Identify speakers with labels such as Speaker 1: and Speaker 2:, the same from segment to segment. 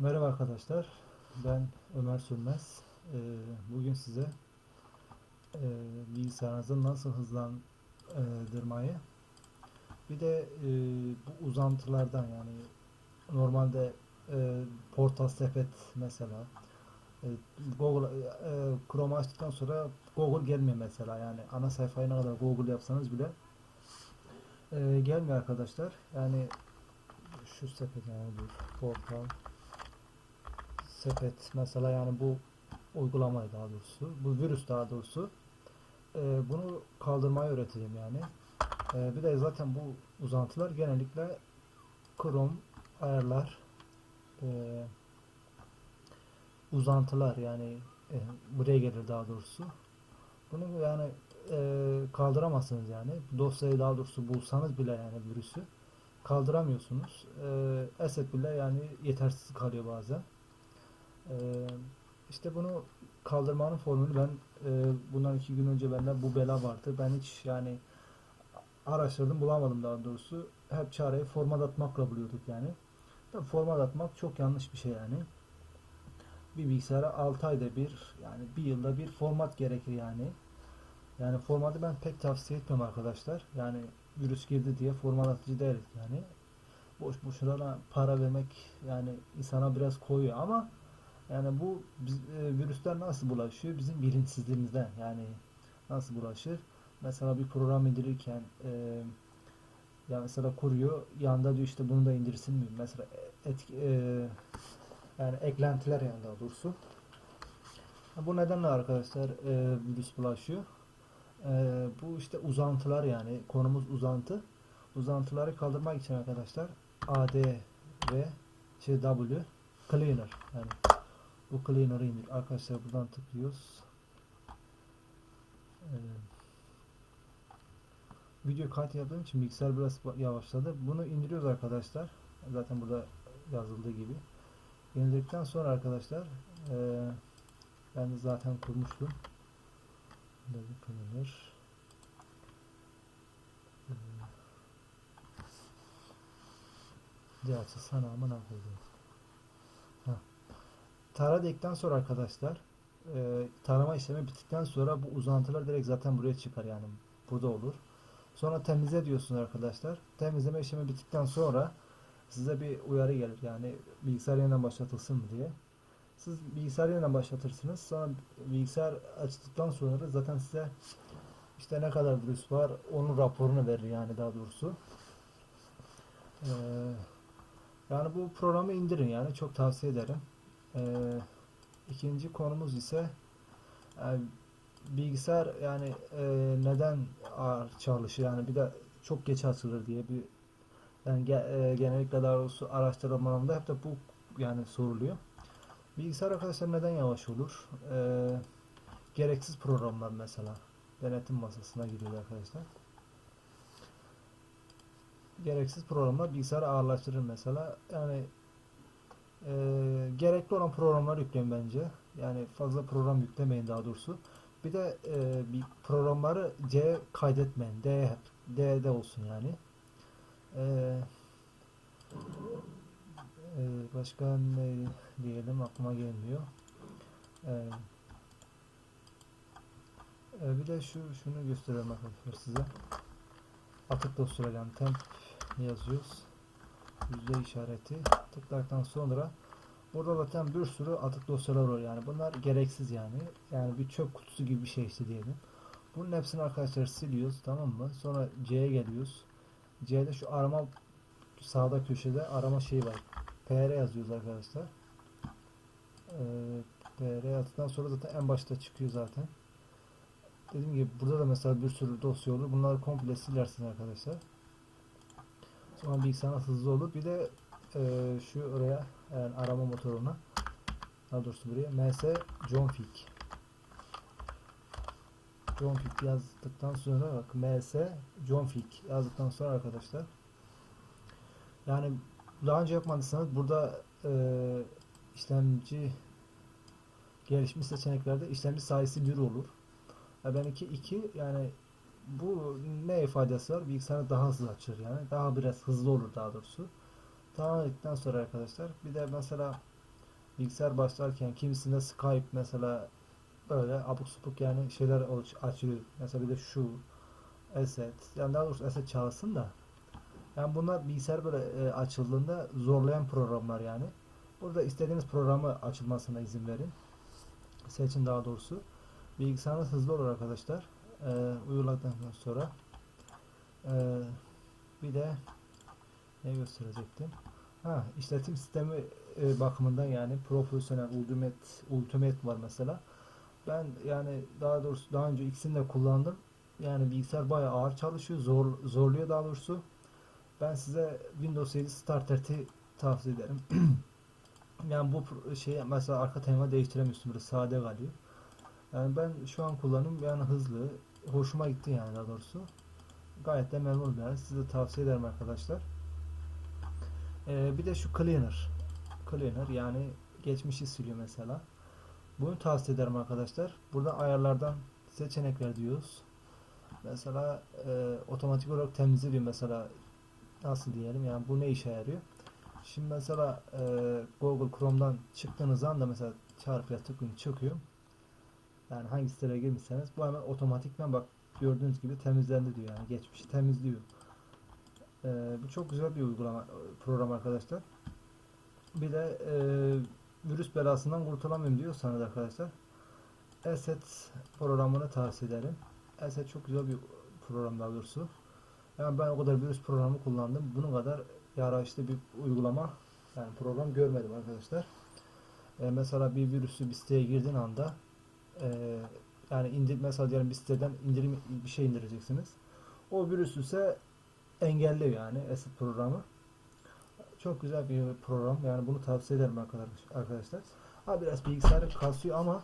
Speaker 1: Merhaba arkadaşlar, ben Ömer Sürmez. Ee, bugün size e, bilgisayarınızı nasıl hızlandırmayı, bir de e, bu uzantılardan yani normalde e, portal sepet mesela e, Google e, Chrome açtıktan sonra Google gelmiyor mesela yani ana sayfayı ne kadar Google yapsanız bile e, gelmiyor arkadaşlar. Yani şu sepet yani bu portal sepet mesela yani bu uygulamayı daha doğrusu bu virüs daha doğrusu e, bunu kaldırmayı öğreteceğim yani. E, bir de zaten bu uzantılar genellikle Chrome ayarlar e, uzantılar yani e, buraya gelir daha doğrusu. Bunu yani e, kaldıramazsınız yani. Dosyayı daha doğrusu bulsanız bile yani virüsü kaldıramıyorsunuz. E, Esed bile yani yetersiz kalıyor bazen ee, işte bunu kaldırmanın formülü ben e, bundan iki gün önce bende bu bela vardı. Ben hiç yani araştırdım bulamadım daha doğrusu. Hep çareyi format atmakla buluyorduk yani. Tabii format atmak çok yanlış bir şey yani. Bir bilgisayara 6 ayda bir yani bir yılda bir format gerekir yani. Yani formatı ben pek tavsiye etmem arkadaşlar. Yani virüs girdi diye format atıcı değiliz yani. Boş boşuna para vermek yani insana biraz koyuyor ama yani bu e, virüsler nasıl bulaşıyor? Bizim bilinçsizliğimizden. Yani nasıl bulaşır? Mesela bir program indirirken e, ya mesela kuruyor, yanında diyor işte bunu da indirsin mi? Mesela etki, e, yani eklentiler daha doğrusu. Bu nedenle arkadaşlar e, virüs bulaşıyor. E, bu işte uzantılar yani konumuz uzantı. Uzantıları kaldırmak için arkadaşlar AD ve şey W cleaner yani bu cleaner'ı indir. Arkadaşlar buradan tıklıyoruz. Ee, video kayıt yaptığım için bilgisayar biraz yavaşladı. Bunu indiriyoruz arkadaşlar. Zaten burada yazıldığı gibi. İndirdikten sonra arkadaşlar e, ben zaten kurmuştum. Bir cleaner. Gerçi sana amına koydum. Tara sonra arkadaşlar e, tarama işlemi bittikten sonra bu uzantılar direkt zaten buraya çıkar yani burada olur. Sonra temizle diyorsunuz arkadaşlar. Temizleme işlemi bittikten sonra size bir uyarı gelir yani bilgisayar yeniden başlatılsın mı diye. Siz bilgisayar yeniden başlatırsınız. Sonra bilgisayar açtıktan sonra zaten size işte ne kadar virüs var onun raporunu verir yani daha doğrusu. Ee, yani bu programı indirin yani çok tavsiye ederim. Ee, ikinci konumuz ise yani bilgisayar yani e, neden ağır çalışır yani bir de çok geç açılır diye bir yani ge, e, genellikle daha doğrusu araştırmalarında hep de bu yani soruluyor. Bilgisayar arkadaşlar neden yavaş olur? E, gereksiz programlar mesela denetim masasına giriyor arkadaşlar. Gereksiz programlar bilgisayarı ağırlaştırır mesela. Yani e, gerekli olan programları yükleyin bence. Yani fazla program yüklemeyin daha doğrusu. Bir de e, bir programları C kaydetmeyin. D D'de olsun yani. E, e, başka ne diyelim aklıma gelmiyor. E, e, bir de şu şunu göstereyim arkadaşlar size. Atık dosyalar yani temp yazıyoruz yüzde işareti tıkladıktan sonra burada zaten bir sürü atık dosyalar var yani. Bunlar gereksiz yani. Yani bir çöp kutusu gibi bir şey işte diyelim. Bunun hepsini arkadaşlar siliyoruz tamam mı? Sonra C'ye geliyoruz. C'de şu arama sağda köşede arama şeyi var. PR yazıyoruz arkadaşlar. Ee, PR yazdıktan sonra zaten en başta çıkıyor zaten. Dediğim gibi burada da mesela bir sürü dosya olur. Bunları komple silersiniz arkadaşlar Sonra bilgisayarınız hızlı olur. Bir de e, şu oraya yani arama motoruna daha doğrusu buraya ms Johnfig Johnfig yazdıktan sonra bak ms Johnfig yazdıktan sonra arkadaşlar yani daha önce yapmadıysanız burada e, işlemci gelişmiş seçeneklerde işlemci sayısı 1 olur. Ya ben 2 2 yani bu ne ifadesi var? Bilgisayarı daha hızlı açır yani. Daha biraz hızlı olur daha doğrusu. Tamam dedikten sonra arkadaşlar bir de mesela bilgisayar başlarken kimisinde Skype mesela böyle abuk subuk yani şeyler açılıyor. Mesela bir de şu Asset yani daha doğrusu Asset çağırsın da yani bunlar bilgisayar böyle e, açıldığında zorlayan programlar yani. Burada istediğiniz programı açılmasına izin verin. Seçin daha doğrusu. Bilgisayarınız hızlı olur arkadaşlar. E, uyguladıktan sonra e, bir de ne gösterecektim? Ha, işletim sistemi e, bakımından yani profesyonel Ultimate Ultimate var mesela. Ben yani daha doğrusu daha önce ikisini de kullandım. Yani bilgisayar bayağı ağır çalışıyor, zor zorluyor daha doğrusu. Ben size Windows 7 Starter'ı tavsiye ederim. yani bu şey mesela arka tema değiştiremiyorsun böyle sade kalıyor. Yani ben şu an kullanım yani hızlı, hoşuma gitti yani daha doğrusu. Gayet de memnunum yani. Size tavsiye ederim arkadaşlar. Ee, bir de şu Cleaner. Cleaner yani geçmişi siliyor mesela. Bunu tavsiye ederim arkadaşlar. Burada ayarlardan seçenekler diyoruz. Mesela e, otomatik olarak temizliyor mesela nasıl diyelim yani bu ne işe yarıyor? Şimdi mesela e, Google Chrome'dan çıktığınız anda mesela çarpıya tıklayın çıkıyor. Yani hangi sitelere girmişseniz bu hemen otomatikman bak gördüğünüz gibi temizlendi diyor yani geçmişi temizliyor. E, bu çok güzel bir uygulama program arkadaşlar. Bir de e, virüs belasından kurtulamıyorum diyorsanız arkadaşlar Asset programını tavsiye ederim. Asset çok güzel bir program daha doğrusu. Yani ben o kadar virüs programı kullandım. Bunun kadar yararlı bir uygulama yani program görmedim arkadaşlar. E, mesela bir virüsü bir siteye girdiğin anda e, yani indir mesela diyelim bir siteden indirim bir şey indireceksiniz. O virüs ise engelliyor yani Asset programı. Çok güzel bir program. Yani bunu tavsiye ederim arkadaş- arkadaşlar. Ha biraz bilgisayarı kasıyor ama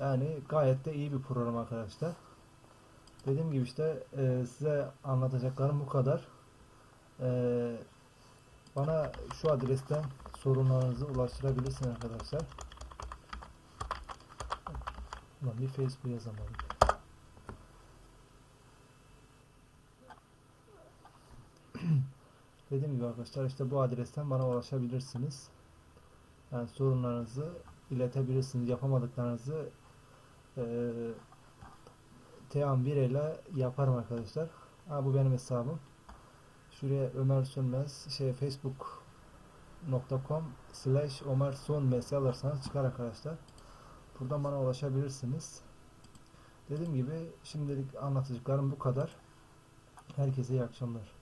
Speaker 1: yani gayet de iyi bir program arkadaşlar. Dediğim gibi işte e, size anlatacaklarım bu kadar. E, bana şu adresten sorunlarınızı ulaştırabilirsiniz arkadaşlar. Ulan bir Facebook yazamadım. Dediğim gibi arkadaşlar işte bu adresten bana ulaşabilirsiniz. Yani sorunlarınızı iletebilirsiniz. Yapamadıklarınızı eee Team 1 ile yaparım arkadaşlar. Ha, bu benim hesabım. Şuraya Ömer Sönmez şey facebook.com slash Ömer Sönmez yazarsanız çıkar arkadaşlar. Buradan bana ulaşabilirsiniz. Dediğim gibi şimdilik anlatacaklarım bu kadar. Herkese iyi akşamlar.